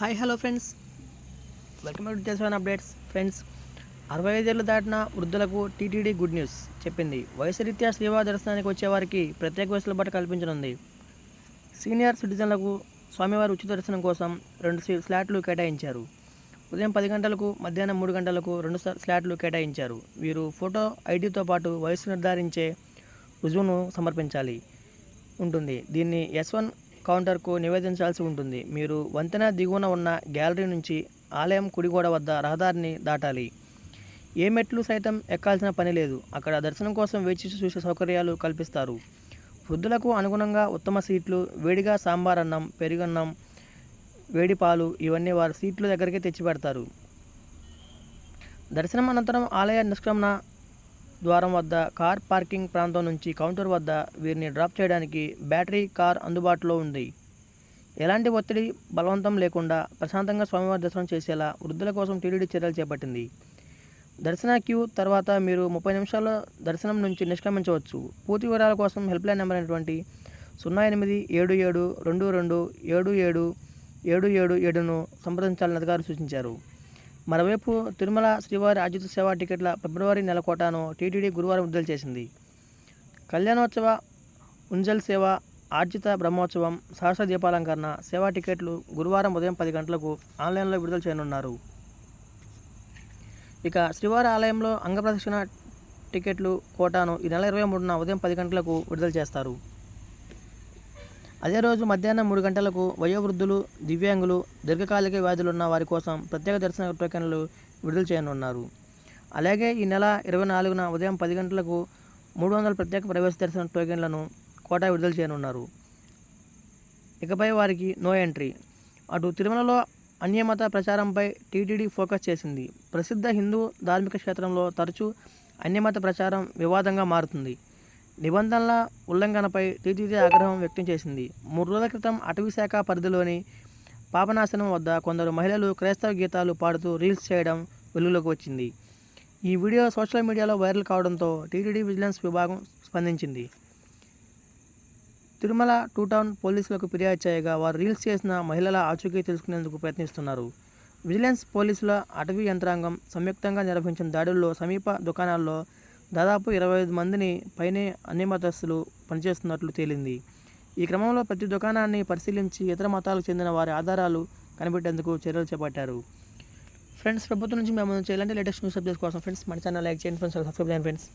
Hi hello friends. Welcome to Jaswan updates. Friends అరవై ఐదేళ్ళు దాటిన వృద్ధులకు టీటీడీ గుడ్ న్యూస్ చెప్పింది. వయసు రీత్యా శ్రీవారి దర్శనానికి వచ్చేవారికి ప్రత్యేక వెసులుబాటు కల్పించనుంది. సీనియర్ సిటిజన్లకు స్వామివారి ఉచిత దర్శనం కోసం రెండు సీ- స్లాట్లు కేటాయించారు. ఉదయం పది గంటలకు మధ్యాహ్నం మూడు గంటలకు రెండు స్లాట్లు కేటాయించారు. వీరు ఫోటో ఐడితో పాటు వయసు నిర్ధారించే రుజువును సమర్పించాలి ఉంటుంది. దీన్ని ఎస్ వన్ కౌంటర్కు నివేదించాల్సి ఉంటుంది. మీరు వంతెన దిగువన ఉన్న గ్యాలరీ నుంచి ఆలయం కుడిగోడ వద్ద రహదారిని దాటాలి. ఏ మెట్లు సైతం ఎక్కాల్సిన పని లేదు. అక్కడ దర్శనం కోసం వేచి చూసే సౌకర్యాలు కల్పిస్తారు. వృద్ధులకు అనుగుణంగా ఉత్తమ సీట్లు వేడిగా సాంబార్ అన్నం పెరుగన్నం వేడి పాలు ఇవన్నీ వారి సీట్ల దగ్గరికి తెచ్చిపెడతారు. దర్శనం అనంతరం ఆలయ నిష్క్రమణ ద్వారం వద్ద కార్ పార్కింగ్ ప్రాంతం నుంచి కౌంటర్ వద్ద వీరిని డ్రాప్ చేయడానికి బ్యాటరీ కార్ అందుబాటులో ఉంది. ఎలాంటి ఒత్తిడి బలవంతం లేకుండా ప్రశాంతంగా స్వామివారి దర్శనం చేసేలా వృద్ధుల కోసం టీడీడీ చర్యలు చేపట్టింది. దర్శన క్యూ తర్వాత మీరు ముప్పై నిమిషాల్లో దర్శనం నుంచి నిష్క్రమించవచ్చు. పూర్తి వివరాల కోసం హెల్ప్లైన్ నెంబర్ అయినటువంటి సున్నా ఎనిమిది ఏడు ఏడు రెండు రెండు ఏడు ఏడు ఏడు ఏడు ఏడును సంప్రదించాలని అధికారులు సూచించారు. మరోవైపు తిరుమల శ్రీవారి ఆజిత సేవా టికెట్ల ఫిబ్రవరి నెల కోటాను టీటీడీ గురువారం విడుదల చేసింది. కళ్యాణోత్సవ ఉంజల్ సేవ ఆర్జిత బ్రహ్మోత్సవం సహస్ర దీపాలంకరణ సేవా టికెట్లు గురువారం ఉదయం పది గంటలకు ఆన్లైన్లో విడుదల చేయనున్నారు. ఇక శ్రీవారి ఆలయంలో అంగప్రదక్షిణ టికెట్లు కోటాను ఈ నెల ఇరవై మూడున ఉదయం పది గంటలకు విడుదల చేస్తారు. అదే రోజు మధ్యాహ్నం మూడు గంటలకు వయోవృద్ధులు దివ్యాంగులు దీర్ఘకాలిక వ్యాధులు ఉన్న వారి కోసం ప్రత్యేక దర్శన టోకెన్లు విడుదల చేయనున్నారు. అలాగే ఈ నెల ఇరవై నాలుగున ఉదయం పది గంటలకు మూడు వందల ప్రత్యేక ప్రవేశ దర్శన టోకెన్లను కోటా విడుదల చేయనున్నారు. ఇకపై వారికి నో ఎంట్రీ. అటు తిరుమలలో అన్యమత ప్రచారంపై టీటీడీ ఫోకస్ చేసింది. ప్రసిద్ధ హిందూ ధార్మిక క్షేత్రంలో తరచూ అన్యమత ప్రచారం వివాదంగా మారుతుంది. నిబంధనల ఉల్లంఘనపై టీటీడీ ఆగ్రహం వ్యక్తం చేసింది. మూడు రోజుల క్రితం అటవీ శాఖ పరిధిలోని పాపనాశనం వద్ద కొందరు మహిళలు క్రైస్తవ గీతాలు పాడుతూ రీల్స్ చేయడం వెలుగులోకి వచ్చింది. ఈ వీడియో సోషల్ మీడియాలో వైరల్ కావడంతో టీటీడీ విజిలెన్స్ విభాగం స్పందించింది. తిరుమల టూ టౌన్ పోలీసులకు ఫిర్యాదు చేయగా వారు రీల్స్ చేసిన మహిళల ఆచూకీ తెలుసుకునేందుకు ప్రయత్నిస్తున్నారు. విజిలెన్స్ పోలీసుల అటవీ యంత్రాంగం సంయుక్తంగా నిర్వహించిన దాడుల్లో సమీప దుకాణాల్లో దాదాపు ఇరవై ఐదు మందిని పైనే అన్ని మతస్థులు పనిచేస్తున్నట్లు తేలింది. ఈ క్రమంలో ప్రతి దుకాణాన్ని పరిశీలించి ఇతర మతాలకు చెందిన వారి ఆధారాలు కనిపెట్టేందుకు చర్యలు చేపట్టారు. ఫ్రెండ్స్ ప్రభుత్వం నుంచి మేము నుంచి ఎలాంటి లేటెస్ట్ న్యూస్ అప్డేట్స్ కోసం ఫ్రెండ్స్ మన ఛానల్ లైక్ చేయండి ఫ్రెండ్స్ సబ్స్క్రైబ్ చేయండి ఫ్రెండ్స్.